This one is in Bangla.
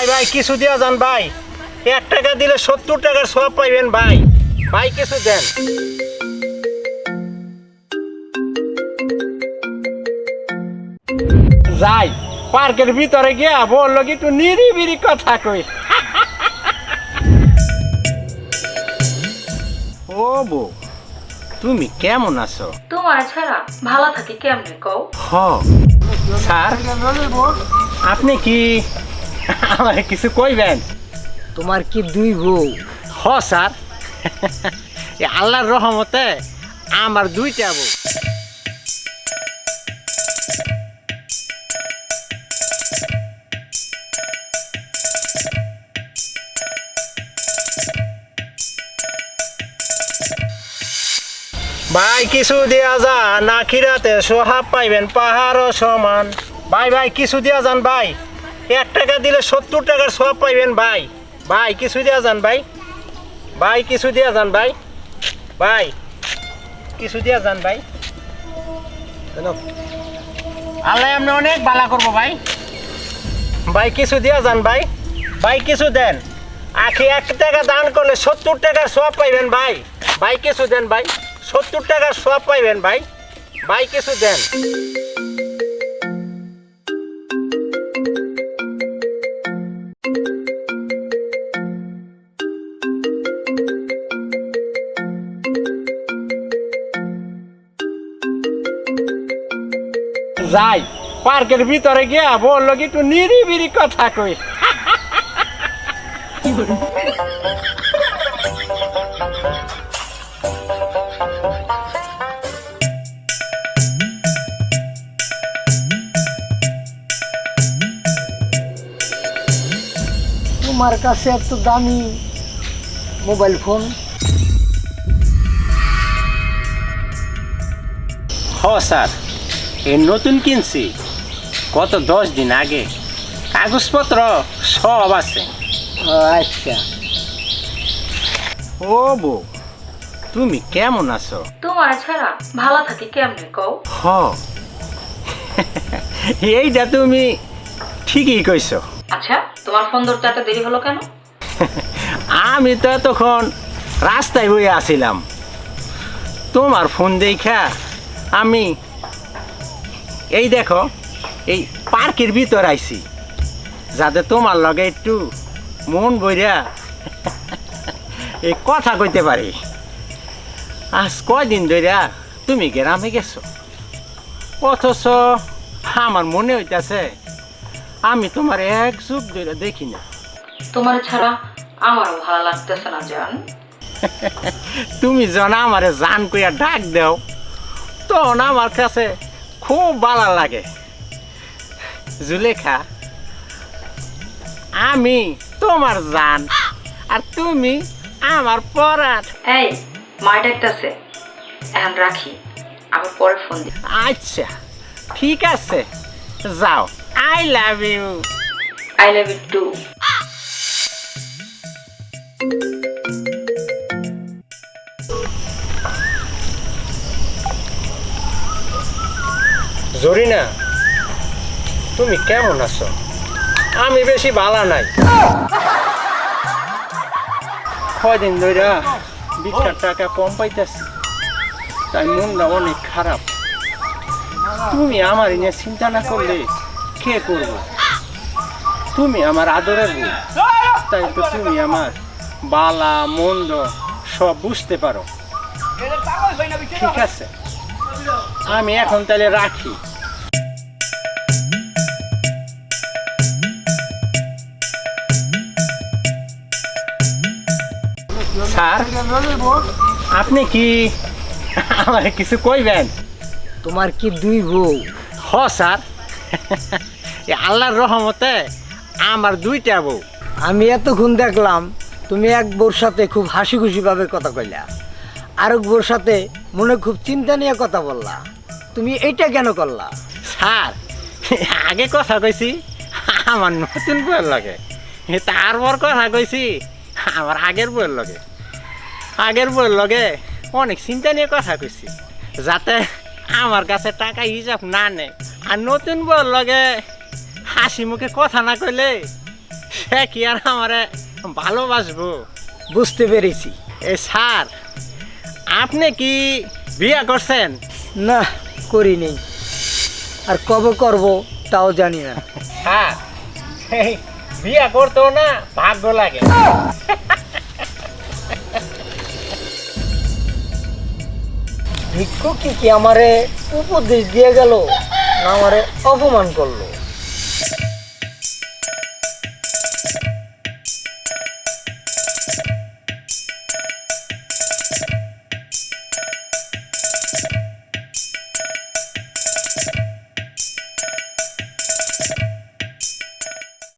ভাই ভাই কিছু দিয়া যান ভাই। এক টাকা দিলে সত্তর টাকার সব পাইবেন ভাই। ভাই কিছু দেন। যাই পার্কের ভিতরে গিয়া বলল কি একটু নিরিবিরি কথা কই। ও বউ তুমি কেমন আছো? তোমার ছাড়া ভালো থাকি কেমনে কও? হ। স্যার আপনি কি আমার কিছু কইবেন? তোমার কি দুই বউ? হ স্যার। এ আল্লাহর রহমতে আমার দুইটা বউ। ভাই কিছু দেয়া যা না খিরাতে সোহাব পাইবেন পাহাড়ও সমান। ভাই ভাই কিছু দেয়া যান ভাই। এক টাকা দিলে সত্তর টাকার সব পাইবেন ভাই। ভাই কিছু দেয়া যান ভাই। ভাই কিছু দেয়া যান ভাই। ভাই কিছু দেয়া যান ভাই। আল্লাহ আপনি অনেক বালা করব ভাই। ভাই কিছু দেয়া যান ভাই। ভাই কিছু দেন। আখি এক টাকা দান করলে সত্তর টাকার সব পাইবেন ভাই। ভাই কিছু দেন ভাই। সত্তর টাকার সব পাইবেন ভাই। ভাই কিছু দেন। যাই পার্কের ভিতরে গিয়া বলল কি একটু নিরিবিরি কথা কই। তোমার কাছে এত দামি মোবাইল ফোন? হ স্যার। এই নতুন কিনছি। কত দশ দিন আগে। কাগজপত্র সব আছে। আচ্ছা। ও বউ তুমি কেমন আছো? তোমার ছাড়া ভালো থাকি কেমনে কও? হ। এইটা তুমি ঠিকই কইছো। আচ্ছা তোমার ফোন ধরতে এত দেরি হলো কেন? আমি তো তখন রাস্তায় বয়ে আসিলাম তোমার ফোন দেখা আমি এই দেখো এই পার্কের ভিতর আইছি যাতে তোমার লগে একটু মন বইরা এই কথা কইতে পারি। আজ কয়দিন ধইরা তুমি গ্রামে গেছো? অথচ আমার মনে হইতেছে আমি তোমার এক যুগ ধরে দেখি না। তোমার ছাড়া আমারও ভালো লাগতেছে না জান। তুমি জন আমারে জান কইয়া ডাক দেও তখন আমার কাছে খুব ভালো লাগে। জুলেখা আমি তোমার জান আর তুমি আমার পরার এই মায়ের ডাকতেছে এখন রাখি আবার পরে ফোন দি। আচ্ছা ঠিক আছে। যাও I love you I love you too Jorina, তুমি কেমন আছো? আমি বেশি ভালো নাই। কয়দিন ধরে বিশটার টাকা কম পাইতেছি, তাই মনটা অনেক খারাপ। তুমি আমার নিয়ে চিন্তা না করলে কে করব? তুমি আমার আদরের বউ, তাই তো তুমি আমার বালা, মন্দ সব বুঝতে পারো। ঠিক আছে, আমি এখন তাহলে রাখি। স্যার আপনি কি আমার কিছু কইবেন? তোমার কি দুই বউ? হ স্যার। এ আল্লাহর রহমতে আমার দুইটা বউ। আমি এতক্ষণ দেখলাম তুমি এক বউর সাথে খুব হাসি খুশি ভাবে কথা কইলা। আরেক বউর সাথে মনে খুব চিন্তা নিয়ে কথা বললা। তুমি এইটা কেন করলা? স্যার আগে কথা কইছি আমার নতুন বইয়ের লগে। তারপর কথা কইছি আমার আগের বইয়ের লগে। আগের বইয়ের লগে অনেক চিন্তা নিয়ে কথা কইছি যাতে আমার কাছে টাকা হিসাব না নেয়। আর নতুন বইয়ের লগে হাসি মুখে কথা না কইলে সে কি আর আমারে ভালোবাসবো? বুঝতে পেরেছি। এ স্যার আপনি কি বিয়ে করছেন? না করি নেই। আর কবে করব তাও জানি না। হ্যাঁ বিয়ে করতেও না ভাগ্য লাগে। ভিক্ষুক কি কি আমারে উপদেশ দিয়ে গেল না আমারে অপমান করল?